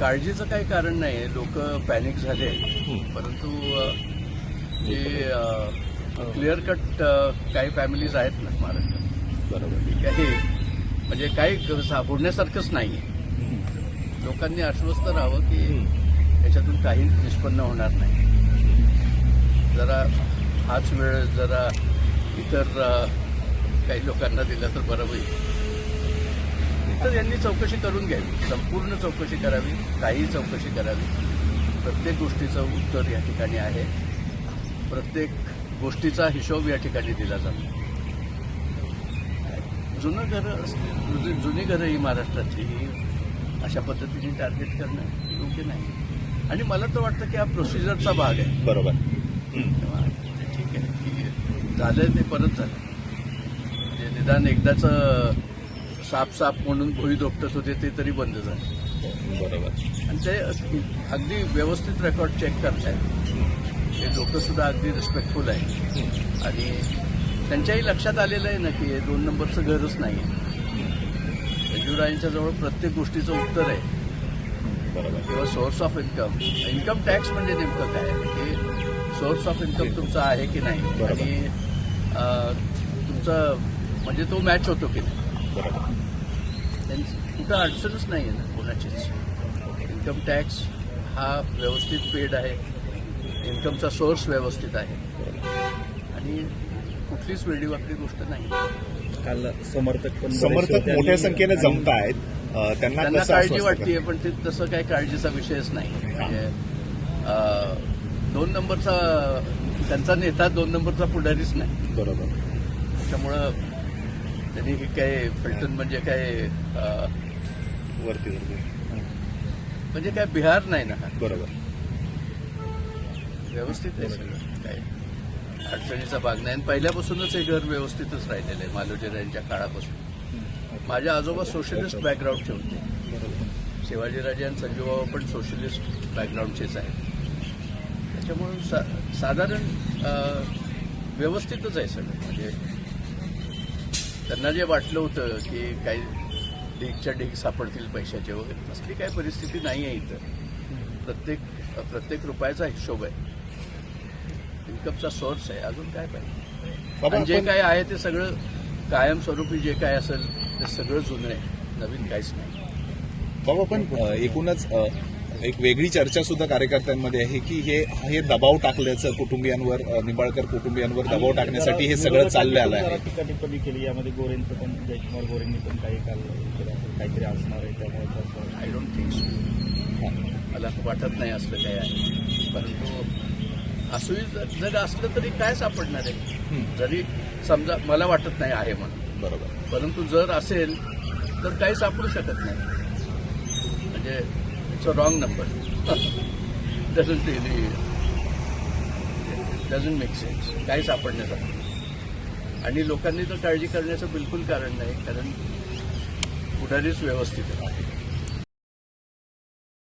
काळजीचं काही कारण नाही. लोक पॅनिक झाले. परंतु जे क्लिअर कट काही फॅमिलीज आहेत ना महाराष्ट्रात. बरोबर. काही म्हणजे काही सापडण्यासारखंच नाही लोकांनी आश्वस्त राहावं की याच्यातून काही निष्पन्न होणार नाही. जरा हाच वेळ जरा इतर काही लोकांना दिला तर बरं होईल. तर यांनी चौकशी करून घ्यावी. संपूर्ण चौकशी करावी काही चौकशी करावी. प्रत्येक गोष्टीचं उत्तर या ठिकाणी आहे. प्रत्येक गोष्टीचा हिशोब या ठिकाणी दिला जातो. जुनं घरं जुनी जुनी घरं ही महाराष्ट्रातली ही अशा पद्धतीने टार्गेट करणं योग्य नाही. आणि मला तर वाटतं की हा प्रोसिजरचा भाग आहे. बरोबर. ठीक आहे झालं ते परत झालं. म्हणजे निदान एकदाचं साप साप म्हणून भुई दोपटत होते ते तरी बंद झालं. बरोबर. आणि ते अगदी व्यवस्थित रेकॉर्ड चेक करतायत. हे लोक सुद्धा अगदी रिस्पेक्टफुल आहे आणि त्यांच्याही लक्षात आलेलं आहे ना की हे दोन नंबरचं घरच नाही आहे संजीवरायांच्या जवळ प्रत्येक गोष्टीचं उत्तर आहे. बरोबर. किंवा source of income income tax म्हणजे नेमकं काय? की सोर्स ऑफ इन्कम तुमचा आहे की नाही? बरोबर. आणि अं, तुमचं म्हणजे तो मॅच होतो की नाही? त्यांची कुठं अडचणच नाही आहे ना कोणाचीच. इन्कम टॅक्स हा व्यवस्थित पेड आहे. इन्कमचा सोर्स व्यवस्थित आहे. आणि कुठलीच वेडीवाकडी गोष्ट नाही. काल समर्थक पण समर्थक मोठ्या संख्येने जमत आहेत त्यांना काळजी वाटतेय पण ते तसं काही काळजीचा विषयच नाही. म्हणजे दोन नंबरचा त्यांचा नेता दोन नंबरचा पुढारीच नाही? बरोबर. त्याच्यामुळं त्यांनी हे काय फलटण म्हणजे काय अं, वरती वरती. म्हणजे काय बिहार नाही ना हा? बरोबर. व्यवस्थित आहे सगळं. काय अडचणीचा भाग नाही. आणि पहिल्यापासूनच हे घर व्यवस्थितच राहिलेलं आहे मालोजीरायांच्या काळापासून. माझे आजोबा सोशलिस्ट बॅकग्राऊंडचे होते. शिवाजीराजे आणि संजूबाबा पण सोशलिस्ट बॅकग्राऊंडचेच आहेत. त्याच्यामुळं सा साधारण अं, व्यवस्थितच आहे सगळं. म्हणजे त्यांना जे वाटलं होतं की काही ढीगच्या ढीग सापडतील पैशाचे वगैरे तसली काही परिस्थिती नाही आहे इथं. प्रत्येक प्रत्येक रुपयाचा हिशोब आहे. इन्कमचा सोर्स आहे अजून काय पाहिजे? जे काय आहे ते सगळं कायमस्वरूपी जे काय असेल ते सगळं जुनं आहे. नवीन काहीच नाही. बाबा पण एकूणच एक वेगळी चर्चा सुद्धा कार्यकर्त्यांमध्ये आहे की हे हे दबाव टाकल्याचं कुटुंबियांवर निंबाळकर कुटुंबियांवर दबाव टाकण्यासाठी हे सगळं चाललं आलं आहे. टीका टिप्पणी केली यामध्ये गोरेंचं पण जयकुमार गोरेंनी पण काही काल. काहीतरी असणार आहे त्यामुळे आय डोंट थिंक मला वाटत नाही असलं काय आहे. परंतु असंही जर- जर असलं तरी काय सापडणार आहे? हं, जरी समजा मला वाटत नाही आहे म्हणून. बरोबर. परंतु जर असेल तर काही सापडू शकत नाही. म्हणजे It's a wrong number doesn't really, doesn't make sense. काही सापडण्यासारखं आणि लोकांनी तर काळजी करण्याचं बिलकुल कारण नाही कारण पुढारीच व्यवस्थित आहे.